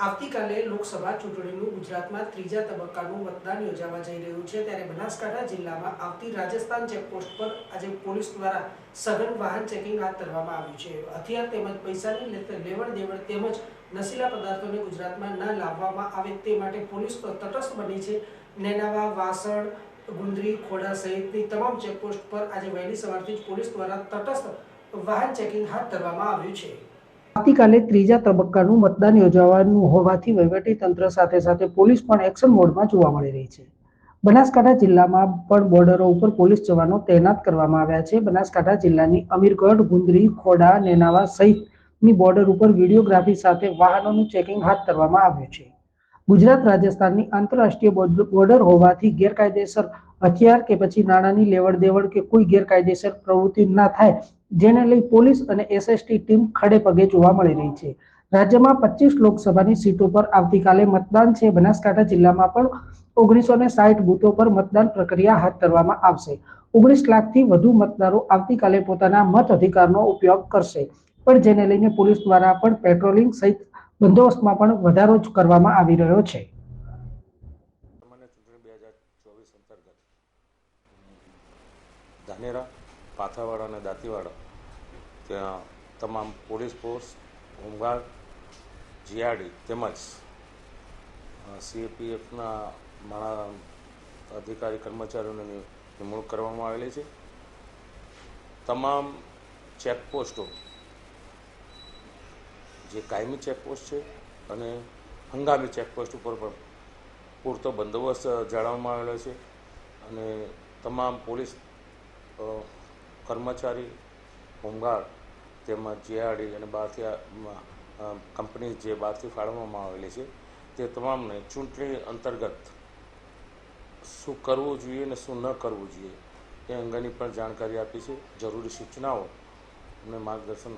આવતીકાલે લોકસભા ચૂંટણીનું ગુજરાતમાં ત્રીજા તબક્કાનું મતદાન યોજાવા જઈ રહ્યું છે. ત્યારે બનાસકાંઠા જિલ્લામાં આવતી રાજસ્થાન ચેકપોસ્ટ પર આજે પોલીસ દ્વારા સઘન વાહન ચેકિંગ હાથ ધરવામાં આવ્યું છે. હથિયાર તેમજ પૈસાની લેવડ દેવડ તેમજ નશીલા પદાર્થોને ગુજરાતમાં ન લાવવામાં આવે તે માટે પોલીસ તો તટસ્થ બની છે. નેનાવા, વાસણ, ગુંદરી, ખોડા સહિતની તમામ ચેકપોસ્ટ પર આજે વહેલી સવારથી જ પોલીસ દ્વારા તટસ્થ વાહન ચેકિંગ હાથ ધરવામાં આવ્યું છે. આવતીકાલે ત્રીજા તબક્કાનું મતદાન યોજાવાનું હોવાથી વહીવટી સાથે સાથે પોલીસ પણ એક્શન મોડમાં જોવા મળી રહી છે. બનાસકાંઠા જિલ્લામાં પણ બોર્ડરો ઉપર પોલીસ જવાનો તૈનાત કરવામાં આવ્યા છે. બનાસકાંઠા જિલ્લાની અમીરગઢ, ગુંદરી, ખોડા, નેનાવા સહિતની બોર્ડર ઉપર વિડીયોગ્રાફી સાથે વાહનોનું ચેકિંગ હાથ ધરવામાં આવ્યું છે. ગુજરાત રાજસ્થાનની આંતરરાષ્ટ્રીય બોર્ડ- બોર્ડર હોવાથી ગેરકાયદેસર હથિયાર કે પછી નાણાંની લેવડ દેવડ કે કોઈ ગેરકાયદેસર પ્રવૃત્તિ ના થાય, જેને લઈ પોલીસ અને એસએસટી ટીમ ખડે પગે જોવા મળી રહી છે. રાજ્યમાં પચીસ લોકસભાની સીટો પર આવતીકાલે મતદાન છે. બનાસકાંઠા જિલ્લામાં પણ ઓગણીસો ને સાઠ બૂથો પર મતદાન પ્રક્રિયા હાથ ધરવામાં આવશે. ઓગણીસ લાખથી વધુ મતદારો આવતીકાલે પોતાના મત અધિકારનો ઉપયોગ કરશે. પણ જેને લઈને પોલીસ દ્વારા પણ પેટ્રોલિંગ સહિત બંદોબસ્તમાં પણ વધારો કરવામાં આવી રહ્યો છે. ધાનેરા પાથાવાડા અને દાંતીવાડા. ત્યાં તમામ પોલીસ ફોર્સ, હોમગાર્ડ, જીઆરડી તેમજ સીએપીએફના મારા અધિકારી કર્મચારીઓની નિમણૂક કરવામાં આવેલી છે. તમામ ચેકપોસ્ટો, જે કાયમી ચેકપોસ્ટ છે અને હંગામી ચેકપોસ્ટ ઉપર પણ પૂરતો બંદોબસ્ત જાળવવામાં આવેલો છે. અને તમામ પોલીસ કર્મચારી, હોમગાર્ડ તેમજ જીઆરડી અને બહારથી કંપની જે બહારથી ફાળવવામાં આવેલી છે, તે તમામને ચૂંટણી અંતર્ગત શું કરવું જોઈએ અને શું ન કરવું જોઈએ એ અંગેની પણ જાણકારી આપી છે. જરૂરી સૂચનાઓ અને માર્ગદર્શન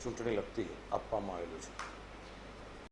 ચૂંટણી લગતી આપવામાં આવેલું છે.